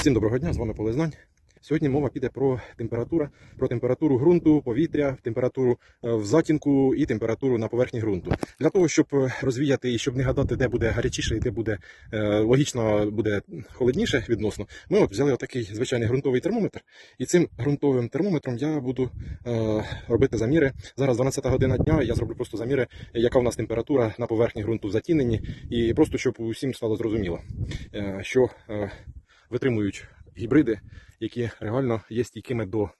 Всім доброго дня, з вами Поле Знань. Сьогодні мова піде про температуру, про температуру ґрунту, повітря, температуру е, в затінку і температуру на поверхні ґрунту. Для того, щоб е, розвіяти і щоб не гадати, де буде гарячіше і де буде е, логічно буде холодніше відносно, ми от взяли отакий звичайний ґрунтовий термометр. І цим ґрунтовим термометром я буду робити заміри. Зараз 12 година дня. Я зроблю просто заміри, яка у нас температура на поверхні ґрунту в затіненні, і просто щоб усім стало зрозуміло, що витримують гібриди, які реально є стійкими до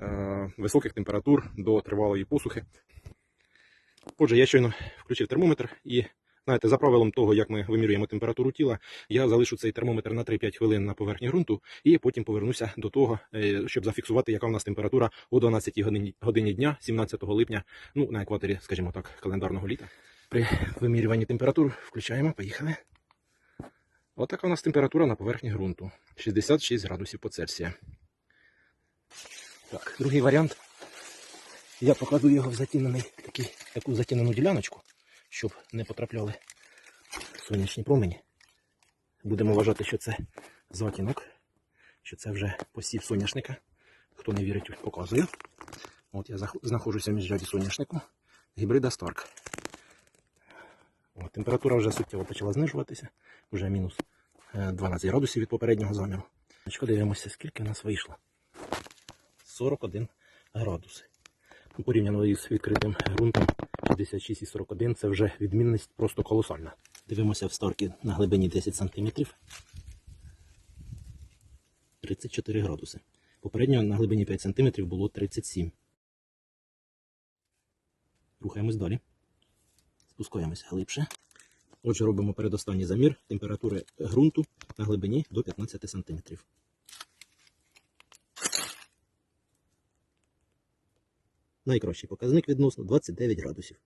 е, високих температур, до тривалої посухи. Отже, я щойно включив термометр і, знаєте, за правилом того, як ми вимірюємо температуру тіла, я залишу цей термометр на 3-5 хвилин на поверхні ґрунту і потім повернуся до того, е, щоб зафіксувати, яка в нас температура о 12 годині, годині дня, 17 липня, ну, на екваторі, скажімо так, календарного літа. При вимірюванні температур включаємо, поїхали. Отака у нас температура на поверхні ґрунту. 66 градусів по Цельсія. Так, другий варіант. Я покладу його в такий, таку затінену діляночку, щоб не потрапляли сонячні промені. Будемо вважати, що це затінок, що це вже посів соняшника. Хто не вірить, показую. От я знаходжуся міжряді соняшнику гібрида Старк. От, температура вже суттєво почала знижуватися, вже мінус е, 12 градусів від попереднього заміру. Дивимося, скільки в нас вийшло. 41 градус. Порівняно із відкритим ґрунтом 66 і 41 це вже відмінність просто колосальна. Дивимося в старки на глибині 10 см. 34 градуси. Попередньо на глибині 5 см було 37. Рухаємось далі. Спускаємося глибше. Отже, робимо передостанній замір температури ґрунту на глибині до 15 см. Найкращий показник відносно 29 градусів.